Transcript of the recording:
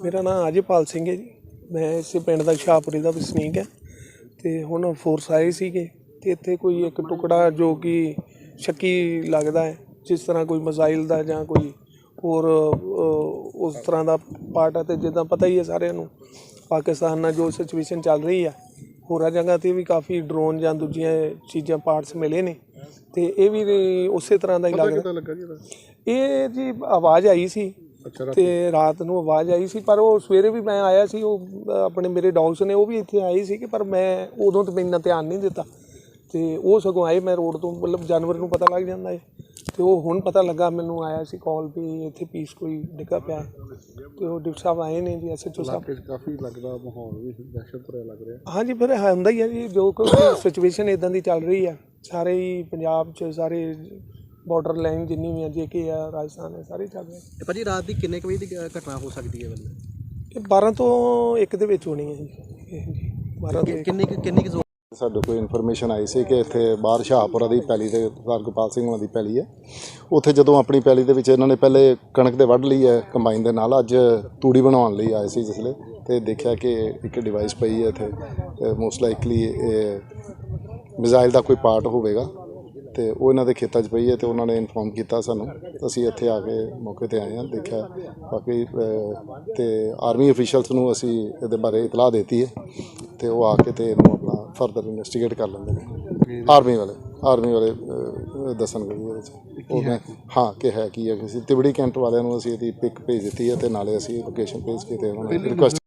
ਮੇਰਾ ਨਾਮ ਅਜੇਪਾਲ ਸਿੰਘ ਹੈ ਜੀ। ਮੈਂ ਇਸੇ ਪਿੰਡ ਦਾ ਸ਼ਾਹਪੁਰੀ ਦਾ ਵਸਨੀਕ ਹੈ। ਤੇ ਹੁਣ ਫੋਰਸ ਆਏ ਸੀਗੇ ਤੇ ਇੱਥੇ ਕੋਈ ਇੱਕ ਟੁਕੜਾ ਜੋ ਕਿ ਸ਼ੱਕੀ ਲੱਗਦਾ ਹੈ ਜਿਸ ਤਰ੍ਹਾਂ ਕੋਈ ਮਿਜ਼ਾਈਲ ਦਾ ਜਾਂ ਕੋਈ ਹੋਰ ਉਸ ਤਰ੍ਹਾਂ ਦਾ ਪਾਰਟ ਹੈ ਤੇ ਜਿੱਦਾਂ ਪਤਾ ਹੀ ਹੈ ਸਾਰਿਆਂ ਨੂੰ। ਪਾਕਿਸਤਾਨ ਨਾਲ ਜੋ ਸਿਚੁਏਸ਼ਨ ਚੱਲ ਰਹੀ ਆ ਹੋਰਾਂ ਜਗ੍ਹਾ ਤੇ ਵੀ ਕਾਫੀ ਡਰੋਨ ਜਾਂ ਦੂਜੀਆਂ ਚੀਜ਼ਾਂ ਪਾਰਟਸ ਮਿਲੇ ਨੇ। ਤੇ ਇਹ ਵੀ ਉਸੇ ਤਰ੍ਹਾਂ ਦਾ ਹੀ ਲੱਗਦਾ। ਇਹ ਜੀ ਆਵਾਜ਼ ਆਈ ਸੀ। ਤੇ ਰਾਤ ਨੂੰ ਆਵਾਜ਼ ਆਈ ਸੀ ਪਰ ਉਹ ਸਵੇਰੇ ਵੀ ਮੈਂ ਆਇਆ ਸੀ ਉਹ ਆਪਣੇ ਮੇਰੇ ਡੌਗਸ ਨੇ ਉਹ ਵੀ ਇੱਥੇ ਆਏ ਸੀ ਕਿ ਪਰ ਮੈਂ ਉਦੋਂ ਤੇ ਇੰਨਾ ਧਿਆਨ ਨਹੀਂ ਦਿੱਤਾ। ਤੇ ਉਹ ਸਗੋਂ ਆਏ ਮੈਂ ਰੋਡ ਤੋਂ ਮਤਲਬ ਜਾਨਵਰ ਨੂੰ ਪਤਾ ਲੱਗ ਜਾਂਦਾ ਹੈ ਤੇ ਉਹ ਹੁਣ ਪਤਾ ਲੱਗਾ ਮੈਨੂੰ ਆਇਆ ਸੀ ਕਾਲ ਵੀ ਇੱਥੇ ਪੀਸ ਕੋਈ ਡਿੱਗਾ ਪਿਆ। ਤੇ ਉਹ ਡਿਪਟੀ ਸਾਹਿਬ ਆਏ ਨੇ ਜੀ ਐਸਐਚਓ ਸਾਹਿਬ। ਕਾਫੀ ਲੱਗਦਾ ਮਾਹੌਲ ਵੀ ਦਹਿਸ਼ਤ ਭਰਿਆ ਲੱਗ ਰਿਹਾ। ਹਾਂਜੀ ਫਿਰ ਹੁੰਦਾ ਹੀ ਹੈ ਜੀ ਜੋ ਕੋਈ ਸਿਚੁਏਸ਼ਨ ਇਦਾਂ ਦੀ ਚੱਲ ਰਹੀ ਹੈ ਸਾਰੇ ਹੀ ਪੰਜਾਬ 'ਚ ਸਾਰੇ ਬਾਰਡਰ ਲਾਈਨ ਜਿੰਨੀ ਵੀ ਹੈ ਜੇਕੇ ਆ ਰਾਜਸਥਾਨ ਹੈ ਸਾਰੇ ਚੱਲ ਰਹੇ ਤੇ ਭਾਜੀ ਰਾਤ ਦੀ ਕਿੰਨੇ ਕੁ ਵਜੇ ਦੀ ਅ, ਘਟਨਾ ਹੋ ਸਕਦੀ ਹੈ ਬੰਦੇ? ਇਹ 12 ਤੋਂ 1 ਦੇ ਵਿੱਚ ਹੋਣੀ ਹੈ ਜੀ। ਇਹ ਜੀ 12 ਤੋਂ ਇੱਕ। ਕਿੰਨੀ ਕੁ- ਕਿੰਨੀ ਕੁ ਜ਼ੋਰ? ਸਾਡੇ ਕੋਲ ਇਨਫੋਰਮੇਸ਼ਨ ਆਈ ਸੀ ਕਿ ਇੱਥੇ ਬਾਹਰ ਸ਼ਾਹਪੁਰਾ ਦੀ ਪੈਲੀ ਦੇ ਸਰਦਾਰ ਗੋਪਾਲ ਸਿੰਘ ਹੋਣਾ ਦੀ ਪੈਲੀ ਹੈ। ਉੱਥੇ ਜਦੋਂ ਆਪਣੀ ਪੈਲੀ ਦੇ ਵਿੱਚ ਇਹਨਾਂ ਨੇ ਪਹਿਲੇ ਕਣਕ ਦੇ ਵੱਢ ਲਈ ਹੈ ਕੰਬਾਈਨ ਦੇ ਨਾਲ ਅੱਜ ਤੂੜੀ ਬਣਾਉਣ ਲਈ ਆਏ ਸੀ ਜਿਸਲੇ ਤੇ ਦੇਖਿਆ ਕਿ ਇੱਕ ਡਿਵਾਈਸ ਪਈ ਹੈ ਇੱਥੇ ਮੋਸਟ ਲਾਈਕਲੀ ਮਿਜ਼ਾਈਲ ਦਾ ਕੋਈ ਪਾਰਟ ਹੋਵੇਗਾ। ਤੇ ਉਹ ਇਹਨਾਂ ਦੇ ਖੇਤਾਂ 'ਚ ਪਈ ਹੈ ਤੇ ਉਹਨਾਂ ਨੇ ਇਨਫੋਰਮ ਕੀਤਾ ਸਾਨੂੰ। ਅਸੀਂ ਇੱਥੇ ਆ ਕੇ ਮੌਕੇ ਤੇ ਆਏ ਹਾਂ ਦੇਖਿਆ। ਬਾਕੀ ਅਹ, ਤੇ ਆਰਮੀ ਅਫੀਸ਼ੀਅਲਸ ਨੂੰ ਅਸੀਂ ਇਹਦੇ ਬਾਰੇ ਇਤਲਾਹ ਦਿੱਤੀ ਹੈ ਤੇ ਉਹ ਆ ਕੇ ਤੇ ਇਹਨੂੰ ਆਪਣਾ ਫਰਦਰ ਇਨਵੈਸਟੀਗੇਟ ਕਰ ਲੈਂਦੇ ਨੇ। ਆਰਮੀ ਵਾਲੇ ਆਰਮੀ ਵਾਲੇ ਅਹ, ਦੱਸਣਗੇ ਜੀ ਇਹਦੇ 'ਚ। ਉਹ ਮੈਂ ਹਾਂ? ਕਿ ਹੈ ਕੀ ਹੈ ਅਸੀਂ ਤਿਬੜੀ ਕੈਂਟ ਵਾਲਿਆਂ ਨੂੰ ਅਸੀਂ ਇਹਦੀ ਪਿਕ ਭੇਜ ਦਿੱਤੀ ਹੈ ਤੇ ਨਾਲੇ ਅਸੀਂ ਲੋਕੇਸ਼ਨ ਭੇਜ ਕੇ ਤੇ ਉਹਨਾਂ ਨੂੰ ਰਿਕੁਐਸਟ